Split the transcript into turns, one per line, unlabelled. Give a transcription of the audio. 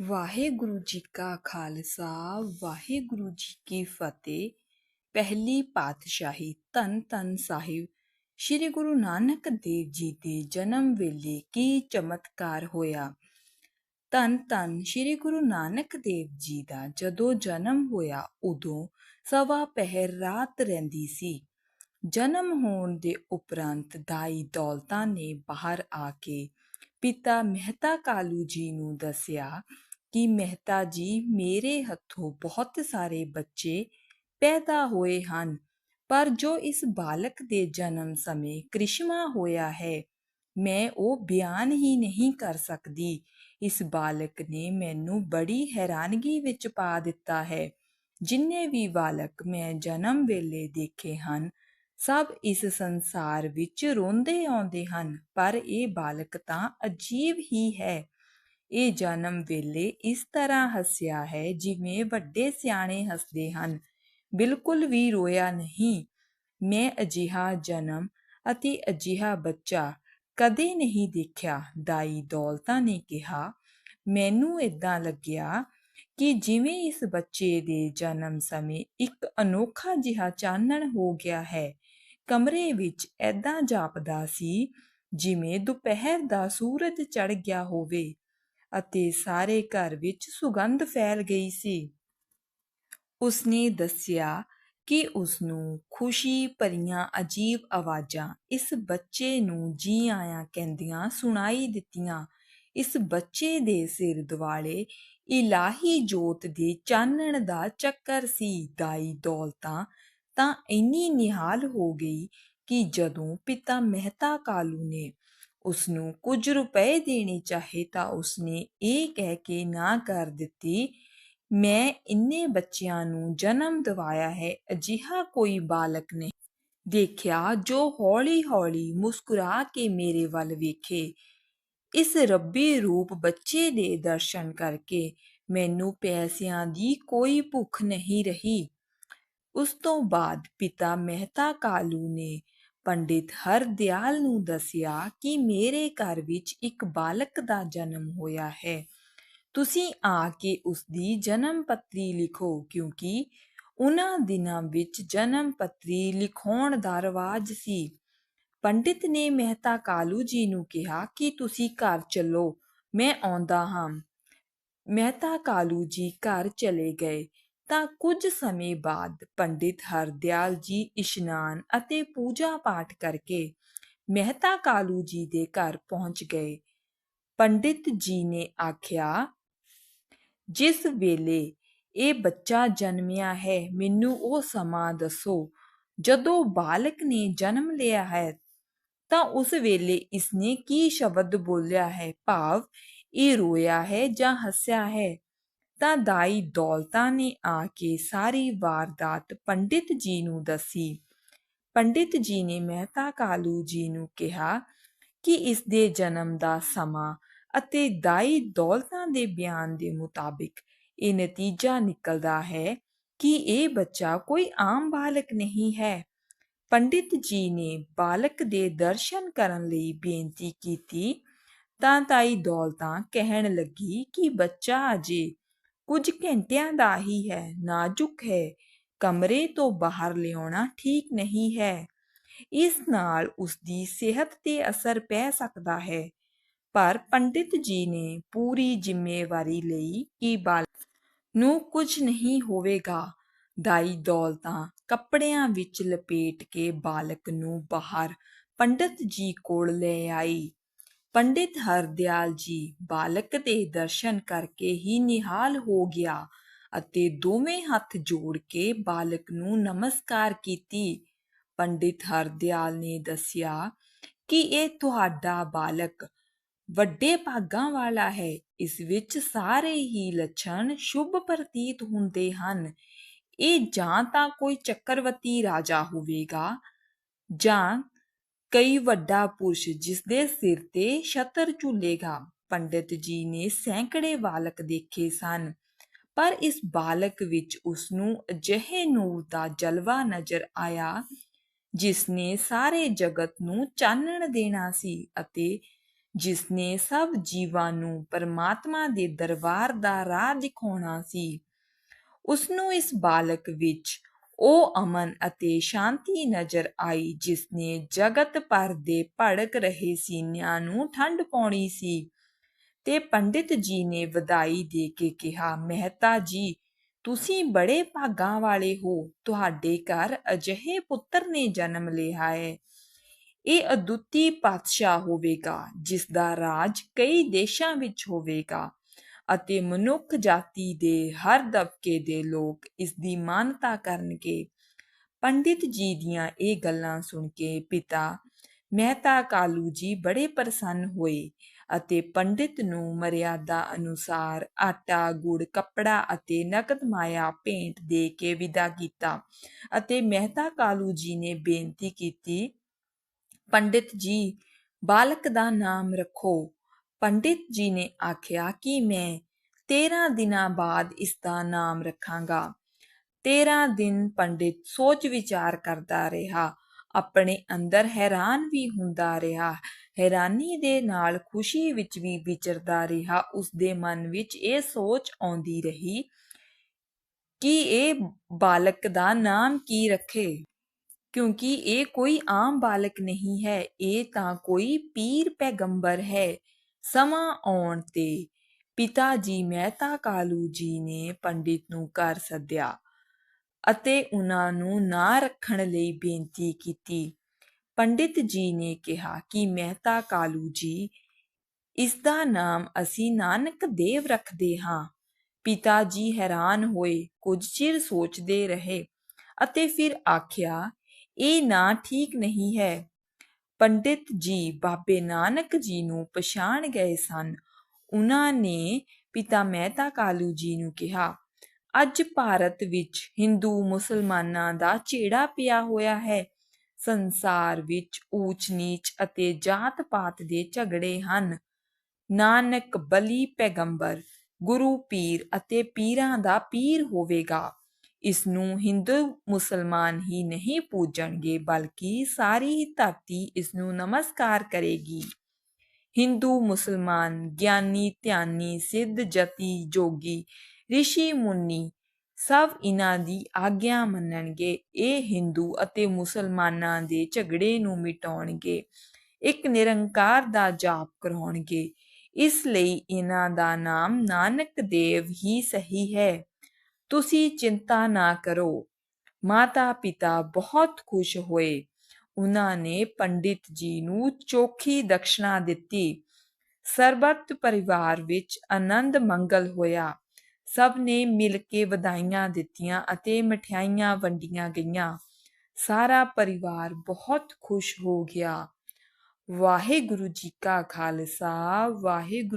ਵਾਹਿਗੁਰੂ ਜੀ ਕਾ ਖਾਲਸਾ, ਵਾਹਿਗੁਰੂ ਜੀ ਕੀ ਫਤਿਹ। ਪਹਿਲੀ ਪਾਤਸ਼ਾਹੀ ਧੰਨ ਧੰਨ ਸਾਹਿਬ, ਸ੍ਰੀ ਗੁਰੂ ਨਾਨਕ ਦੇਵ ਜੀ ਦੇ ਜਨਮ ਵੇਲੇ ਕੀ ਚਮਤਕਾਰ ਹੋਇਆ? ਧੰਨ ਧੰਨ ਸ੍ਰੀ ਗੁਰੂ ਨਾਨਕ ਦੇਵ ਜੀ ਦਾ ਜਦੋਂ ਜਨਮ ਹੋਇਆ, ਉਦੋਂ ਸਵਾ ਪਹਿਰ ਰਾਤ ਰਹਿੰਦੀ ਸੀ। ਜਨਮ ਹੋਣ ਦੇ ਉਪਰੰਤ ਦਾਈ ਦੌਲਤਾਂ ਨੇ ਬਾਹਰ ਆ ਕੇ ਪਿਤਾ ਮਹਿਤਾ ਕਾਲੂ ਜੀ ਨੂੰ ਦੱਸਿਆ ਕਿ ਮਹਿਤਾ ਜੀ ਮੇਰੇ ਹੱਥੋਂ ਬਹੁਤ ਸਾਰੇ ਬੱਚੇ ਪੈਦਾ ਹੋਏ ਹਨ, ਪਰ ਜੋ ਇਸ ਬਾਲਕ ਦੇ ਜਨਮ ਸਮੇਂ ਕ੍ਰਿਸ਼ਮਾ ਹੋਇਆ ਹੈ, ਮੈਂ ਉਹ ਬਿਆਨ ਹੀ ਨਹੀਂ ਕਰ ਸਕਦੀ। ਇਸ ਬਾਲਕ ਨੇ ਮੈਨੂੰ ਬੜੀ ਹੈਰਾਨਗੀ ਵਿੱਚ ਪਾ ਦਿੱਤਾ ਹੈ। ਜਿੰਨੇ ਵੀ ਬਾਲਕ ਮੈਂ ਜਨਮ ਵੇਲੇ ਦੇਖੇ ਹਨ, ਸਭ ਇਸ ਸੰਸਾਰ ਵਿੱਚ ਰੋਂਦੇ ਆਉਂਦੇ ਹਨ, ਪਰ ਇਹ ਬਾਲਕ ਤਾਂ ਅਜੀਬ ਹੀ ਹੈ। ਇਹ ਜਨਮ ਵੇਲੇ ਇਸ ਤਰ੍ਹਾਂ ਹੱਸਿਆ ਹੈ ਜਿਵੇਂ ਵੱਡੇ ਸਿਆਣੇ ਹੱਸਦੇ ਹਨ। ਬਿਲਕੁਲ ਵੀ ਰੋਇਆ ਨਹੀਂ। ਮੈਂ ਅਜਿਹਾ ਜਨਮ ਅਤੇ ਅਜਿਹਾ ਬੱਚਾ ਕਦੇ ਨਹੀਂ ਦੇਖਿਆ। ਦਾਈ ਦੌਲਤਾਂ ਨੇ ਕਿਹਾ, ਮੈਨੂੰ ਇਦਾਂ ਲੱਗਿਆ ਕਿ ਜਿਵੇਂ ਇਸ ਬੱਚੇ ਦੇ ਜਨਮ ਸਮੇਂ ਇੱਕ ਅਨੋਖਾ ਜਿਹਾ ਚਾਨਣ ਹੋ ਗਿਆ ਹੈ। ਕਮਰੇ ਵਿੱਚ ਐਦਾਂ ਜਾਪਦਾ ਸੀ ਜਿਵੇਂ ਦੁਪਹਿਰ ਦਾ ਸੂਰਜ ਚੜ ਗਿਆ ਹੋਵੇ। ਅਤੇ ਸਾਰੇ ਘਰ ਵਿੱਚ ਸੁਗੰਧ ਫੈਲ ਗਈ ਸੀ। ਉਸਨੇ ਦੱਸਿਆ ਕਿ ਉਸਨੂੰ ਖੁਸ਼ੀ ਭਰੀਆਂ ਅਜੀਬ ਆਵਾਜ਼ਾਂ ਇਸ ਬੱਚੇ ਨੂੰ ਜੀ ਆਇਆਂ ਕਹਿੰਦੀਆਂ ਸੁਣਾਈ ਦਿੱਤੀਆਂ। ਇਸ ਬੱਚੇ ਦੇ ਸਿਰ ਦੁਆਲੇ ਇਲਾਹੀ ਜੋਤ ਦੇ ਚਾਨਣ ਦਾ ਚੱਕਰ ਸੀ ਦਾਈ ਦੌਲਤਾਂ। ਤਾਂ ਇੰਨੀ ਨਿਹਾਲ ਹੋ ਗਈ ਕਿ ਜਦੋਂ ਪਿਤਾ ਮਹਿਤਾ ਕਾਲੂ ਨੇ ਉਸ ਨੂੰ ਕੁਝ ਰੁਪਏ ਦੇਣੇ ਚਾਹੇ ਤਾਂ ਉਸਨੇ ਇਹ ਕਹਿ ਕੇ ਨਾ ਕਰ ਦਿੱਤੀ, ਮੈਂ ਇੰਨੇ ਬੱਚਿਆਂ ਨੂੰ ਜਨਮ ਦਿਵਾਇਆ ਹੈ, ਅਜਿਹਾ ਕੋਈ ਬਾਲਕ ਨਹੀਂ। ਦੇਖਿਆ ਜੋ ਹੌਲੀ-ਹੌਲੀ ਮੁਸਕਰਾ ਕੇ ਮੇਰੇ ਵੱਲ ਵੇਖੇ, ਇਸ ਰੱਬੀ ਰੂਪ ਬੱਚੇ ਦੇ ਦਰਸ਼ਨ ਕਰਕੇ ਮੈਨੂੰ ਪੈਸਿਆਂ ਦੀ ਕੋਈ ਭੁੱਖ ਨਹੀਂ ਰਹੀ। ਉਸ ਤੋਂ ਬਾਅਦ ਪਿਤਾ ਮਹਿਤਾ ਕਾਲੂ ਨੇ ਪੰਡਿਤ ਹਰਦਿਆਲ ਨੂੰ ਦੱਸਿਆ ਕਿ ਮੇਰੇ ਘਰ ਵਿੱਚ ਇੱਕ ਬਾਲਕ ਦਾ ਜਨਮ ਹੋਇਆ ਹੈ। ਤੁਸੀਂ ਆ ਕੇ ਉਸ ਦੀ ਜਨਮ ਪੱਤਰੀ ਲਿਖੋ, ਕਿਉਂਕਿ ਉਹਨਾਂ ਦਿਨਾਂ ਵਿੱਚ ਜਨਮ ਪੱਤਰੀ ਲਿਖਾਉਣ ਦਾ ਰਿਵਾਜ ਸੀ। ਪੰਡਿਤ ਨੇ ਮਹਿਤਾ ਕਾਲੂ ਜੀ ਨੂੰ ਕਿਹਾ ਕਿ ਤੁਸੀਂ ਘਰ ਚੱਲੋ, ਮੈਂ ਆਉਂਦਾ ਹਾਂ। ਮਹਿਤਾ ਕਾਲੂ ਜੀ ਘਰ ਚਲੇ ਗਏ। ਤਾਂ ਕੁਝ ਸਮੇਂ ਬਾਅਦ ਪੰਡਿਤ ਹਰਦਿਆਲ ਜੀ ਇਸ਼ਨਾਨ ਅਤੇ ਪੂਜਾ ਪਾਠ ਕਰਕੇ ਮਹਿਤਾ ਕਾਲੂ ਜੀ ਦੇ ਘਰ ਪਹੁੰਚ ਗਏ। ਪੰਡਿਤ ਜੀ ਨੇ ਆਖਿਆ, ਜਿਸ ਵੇਲੇ ਇਹ ਬੱਚਾ ਜਨਮਿਆ ਹੈ, ਮੈਨੂੰ ਉਹ ਸਮਾਂ ਦੱਸੋ, ਜਦੋਂ ਬਾਲਕ ਨੇ ਜਨਮ ਲਿਆ ਹੈ, ਤਾਂ ਉਸ ਵੇਲੇ ਇਸਨੇ ਕੀ ਸ਼ਬਦ ਬੋਲਿਆ ਹੈ? ਭਾਵ ਇਹ ਰੋਇਆ ਹੈ ਜਾਂ ਹੱਸਿਆ ਹੈ? ਤਾਂ ਦਾਈ ਦੌਲਤਾਂ ਨੇ ਆ ਕੇ ਸਾਰੀ ਵਾਰਦਾਤ ਪੰਡਿਤ ਜੀ ਨੂੰ ਦੱਸੀ। ਪੰਡਿਤ ਜੀ ਨੇ ਮਹਿਤਾ ਕਾਲੂ ਜੀ ਨੂੰ ਕਿਹਾ ਕਿ ਇਸ ਦੇ ਜਨਮ ਦਾ ਸਮਾਂ ਅਤੇ ਦਾਈ ਦੌਲਤਾਂ ਦੇ ਬਿਆਨ ਦੇ ਮੁਤਾਬਿਕ ਇਹ ਨਤੀਜਾ ਨਿਕਲਦਾ ਹੈ ਕਿ ਇਹ ਬੱਚਾ ਕੋਈ ਆਮ ਬਾਲਕ ਨਹੀਂ ਹੈ। ਪੰਡਿਤ ਜੀ ਨੇ ਬਾਲਕ ਦੇ ਦਰਸ਼ਨ ਕਰਨ ਲਈ ਬੇਨਤੀ ਕੀਤੀ ਤਾਂ ਤਾਈ ਦੌਲਤਾਂ ਕਹਿਣ ਲੱਗੀ ਕਿ ਬੱਚਾ ਅਜੇ ਕੁਝ ਘੰਟਿਆਂ ਦਾ ਹੀ ਹੈ, ਨਾਜ਼ੁਕ ਹੈ। ਕਮਰੇ ਤੋਂ ਬਾਹਰ ਲਿਆਉਣਾ ਠੀਕ ਨਹੀਂ ਹੈ। ਇਸ ਨਾਲ ਉਸ ਦੀ ਸਿਹਤ ਤੇ ਅਸਰ ਪੈ ਸਕਦਾ ਹੈ। ਪਰ ਪੰਡਿਤ ਜੀ ਨੇ ਪੂਰੀ ਜ਼ਿੰਮੇਵਾਰੀ ਲਈ ਕਿ ਬਾਲਕ ਨੂੰ ਕੁਝ ਨਹੀਂ ਹੋਵੇਗਾ। ਦਾਈ ਦੌਲਤਾਂ ਕੱਪੜਿਆਂ ਵਿੱਚ ਲਪੇਟ ਕੇ ਬਾਲਕ ਨੂੰ ਬਾਹਰ ਪੰਡਿਤ ਜੀ ਕੋਲ ਲੈ ਆਈ। ਪੰਡਿਤ ਹਰਦਿਆਲ ਜੀ ਬਾਲਕ ਦੇ ਦਰਸ਼ਨ ਕਰਕੇ ਹੀ ਨਿਹਾਲ ਹੋ ਗਿਆ ਅਤੇ ਦੋਵੇਂ ਹੱਥ ਜੋੜ ਕੇ ਬਾਲਕ ਨੂੰ ਨਮਸਕਾਰ ਕੀਤੀ। ਪੰਡਿਤ ਹਰਦਿਆਲ ਨੇ ਦੱਸਿਆ ਕਿ ਇਹ ਤੁਹਾਡਾ ਬਾਲਕ ਵੱਡੇ ਭਾਗਾਂ ਵਾਲਾ ਹੈ। ਇਸ ਵਿੱਚ ਸਾਰੇ ਹੀ ਲੱਛਣ ਸ਼ੁਭ ਪ੍ਰਤੀਤ ਹੁੰਦੇ ਹਨ। ਇਹ ਜਾਂ ਤਾਂ ਕੋਈ ਚੱਕਰਵਰਤੀ ਰਾਜਾ ਹੋਵੇਗਾ ਜਾਂ ਕਈ ਵੱਡਾ ਪੁਰਸ਼ ਜਿਸ ਸਿਰ ਤੇ ਛਤਰ ਝੂਲੇਗਾ, ਪੰਡਿਤ ਜੀ ਨੇ ਸੈਂਕੜੇ ਬਾਲਕ ਦੇਖੇ ਸਨ, ਪਰ ਇਸ ਬਾਲਕ ਵਿੱਚ ਉਸ ਨੂੰ ਅਜਿਹੇ ਨੂਰ ਦਾ ਜਲਵਾ ਨਜ਼ਰ ਆਇਆ ਜਿਸ ਨੇ ਸਾਰੇ ਜਗਤ ਨੂੰ ਚਾਨਣ ਦੇਣਾ ਸੀ ਅਤੇ ਜਿਸ ਨੇ ਸਭ ਜੀਵਾਂ ਨੂੰ ਪਰਮਾਤਮਾ ਦੇ ਦਰਬਾਰ ਦਾ ਰਾਹ ਦਿਖਾਉਣਾ ਸੀ। ਉਸ ਨੂੰ ਇਸ ਬਾਲਕ ਵਿੱਚ ਉਹ ਅਮਨ ਅਤੇ ਸ਼ਾਂਤੀ ਨਜ਼ਰ ਆਈ ਜਿਸ ਨੇ ਜਗਤ ਭਰ ਦੇ ਭੜਕ ਰਹੇ ਸੀਨਿਆਂ ਨੂੰ ਠੰਡ ਪਾਉਣੀ ਸੀ। ਤੇ ਪੰਡਿਤ ਜੀ ਨੇ ਵਧਾਈ ਦੇ ਕੇ ਕਿਹਾ, ਮਹਿਤਾ ਜੀ, ਤੁਸੀਂ ਬੜੇ ਭਾਗਾਂ ਵਾਲੇ ਹੋ। ਤੁਹਾਡੇ ਘਰ ਅਜਿਹੇ ਪੁੱਤਰ ਨੇ ਜਨਮ ਲਿਆ ਹੈ। ਇਹ ਅਦੁੱਤੀ ਪਾਤਸ਼ਾਹ ਹੋਵੇਗਾ ਜਿਸ ਦਾ ਰਾਜ ਕਈ ਦੇਸ਼ਾਂ ਵਿੱਚ ਹੋਵੇਗਾ। ਅਤੇ ਮਨੁੱਖ ਜਾਤੀ ਦੇ ਹਰ ਦਬਕੇ ਦੇ ਲੋਕ ਇਸ ਦੀ ਮਾਨਤਾ ਕਰਨਗੇ। ਪੰਡਿਤ ਜੀ ਦੀਆਂ ਇਹ ਗੱਲਾਂ ਸੁਣ ਕੇ ਪਿਤਾ ਮਹਿਤਾ ਕਾਲੂ ਜੀ ਬੜੇ ਪ੍ਰਸੰਨ ਹੋਏ ਅਤੇ ਪੰਡਿਤ ਨੂੰ ਮਰਿਆਦਾ ਅਨੁਸਾਰ ਆਟਾ, ਗੁੜ, ਕੱਪੜਾ ਅਤੇ ਨਕਦ ਮਾਇਆ ਭੇਂਟ ਦੇ ਕੇ ਵਿਦਾ ਕੀਤਾ ਅਤੇ ਮਹਿਤਾ ਕਾਲੂ ਜੀ ਨੇ ਬੇਨਤੀ ਕੀਤੀ, ਪੰਡਿਤ ਜੀ, ਬਾਲਕ ਦਾ ਨਾਮ ਰੱਖੋ। ਪੰਡਿਤ ਜੀ ਨੇ ਆਖਿਆ ਕਿ ਮੈਂ 13 ਦਿਨਾਂ ਬਾਅਦ ਇਸ ਦਾ ਨਾਮ ਰੱਖਾਂਗਾ। 13 ਦਿਨ ਪੰਡਿਤ ਸੋਚ ਵਿਚਾਰ ਕਰਦਾ ਰਿਹਾ। ਆਪਣੇ ਅੰਦਰ ਹੈਰਾਨ ਵੀ ਹੁੰਦਾ ਰਿਹਾ। ਹੈਰਾਨੀ ਦੇ ਨਾਲ ਖੁਸ਼ੀ ਵਿੱਚ ਵੀ ਵਿਚਰਦਾ ਰਿਹਾ। ਉਸ ਦੇ ਮਨ ਵਿੱਚ ਇਹ ਸੋਚ ਆਉਂਦੀ ਰਹੀ ਕਿ ਇਹ ਬਾਲਕ ਦਾ ਨਾਮ ਕੀ ਰੱਖੇ? ਕਿਉਂਕਿ ਇਹ ਕੋਈ ਆਮ ਬਾਲਕ ਨਹੀਂ ਹੈ। ਇਹ ਤਾਂ ਕੋਈ ਪੀਰ ਪੈਗੰਬਰ ਹੈ। ਸਮਾਂ ਆਉਣ ਤੇ ਪਿਤਾ ਜੀ ਮਹਿਤਾ ਕਾਲੂ ਜੀ ਨੇ ਪੰਡਿਤ ਨੂੰ ਘਰ ਸੱਦਿਆ ਅਤੇ ਉਹਨਾਂ ਨੂੰ ਨਾ ਰੱਖਣ ਲਈ ਬੇਨਤੀ ਕੀਤੀ। ਪੰਡਿਤ ਜੀ ਨੇ ਕਿਹਾ ਕਿ ਮਹਿਤਾ ਕਾਲੂ ਜੀ, ਇਸ ਦਾ ਨਾਮ ਅਸੀਂ ਨਾਨਕ ਦੇਵ ਰੱਖਦੇ ਹਾਂ। ਪਿਤਾ ਜੀ ਹੈਰਾਨ ਹੋਏ, ਕੁਝ ਚਿਰ ਸੋਚਦੇ ਰਹੇ ਅਤੇ ਫਿਰ ਆਖਿਆ, ਇਹ ਨਾਂ ਠੀਕ ਨਹੀਂ ਹੈ। ਪੰਡਿਤ ਜੀ ਬਾਬੇ ਨਾਨਕ ਜੀ ਨੂੰ ਪਛਾਣ ਗਏ ਸਨ। ਉਹਨਾਂ ਨੇ ਪਿਤਾ ਮਹਿਤਾ ਕਾਲੂ ਜੀ ਨੂੰ ਕਿਹਾ, ਅੱਜ ਭਾਰਤ ਵਿੱਚ ਹਿੰਦੂ ਮੁਸਲਮਾਨਾਂ ਦਾ ਝੇੜਾ ਪਿਆ ਹੋਇਆ ਹੈ। ਸੰਸਾਰ ਵਿੱਚ ਊਚ ਨੀਚ ਅਤੇ ਜਾਤ ਪਾਤ ਦੇ ਝਗੜੇ ਹਨ। ਨਾਨਕ ਬਲੀ ਪੈਗੰਬਰ, ਗੁਰੂ ਪੀਰ ਅਤੇ ਪੀਰਾਂ ਦਾ ਪੀਰ ਹੋਵੇਗਾ। ਇਸ ਨੂੰ ਹਿੰਦੂ ਮੁਸਲਮਾਨ ਹੀ ਨਹੀਂ ਪੂਜਣਗੇ, ਬਲਕਿ ਸਾਰੀ ਧਰਤੀ ਇਸ ਨੂੰ ਨਮਸਕਾਰ ਕਰੇਗੀ। ਹਿੰਦੂ ਮੁਸਲਮਾਨ ਗਿਆਨੀ, ਧਿਆਨੀ, ਸਿੱਧ ਜਤੀ, ਜੋਗੀ, ਰਿਸ਼ੀ, ਮੁਨੀ ਸਭ ਇਹਨਾਂ ਦੀ ਆਗਿਆ ਮੰਨਣਗੇ। ਇਹ ਹਿੰਦੂ ਅਤੇ ਮੁਸਲਮਾਨਾਂ ਦੇ ਝਗੜੇ ਨੂੰ ਮਿਟਾਉਣਗੇ। ਇੱਕ ਨਿਰੰਕਾਰ ਦਾ ਜਾਪ ਕਰਾਉਣਗੇ। ਇਸ ਲਈ ਇਹਨਾਂ ਦਾ ਨਾਮ ਨਾਨਕ ਦੇਵ ਹੀ ਸਹੀ ਹੈ। ਤੁਸੀਂ ਚਿੰਤਾ ਨਾ ਕਰੋ। ਮਾਤਾ ਪਿਤਾ ਬਹੁਤ ਖੁਸ਼ ਹੋਏ। ਉਹਨਾਂ ਨੇ ਪੰਡਿਤ ਜੀ ਨੂੰ ਚੋਖੀ ਦਕਸ਼ਨਾ ਦਿੱਤੀ। ਸਰਬੱਤ ਪਰਿਵਾਰ ਵਿੱਚ ਆਨੰਦ ਮੰਗਲ ਹੋਇਆ। ਸਭ ਨੇ ਮਿਲ ਕੇ ਵਧਾਈਆਂ ਦਿੱਤੀਆਂ ਅਤੇ ਮਠਿਆਈਆਂ ਵੰਡੀਆਂ ਗਈਆਂ। ਸਾਰਾ ਪਰਿਵਾਰ ਬਹੁਤ ਖੁਸ਼ ਹੋ ਗਿਆ। ਵਾਹਿਗੁਰੂ ਜੀ ਕਾ ਖਾਲਸਾ, ਵਾਹਿਗੁਰੂ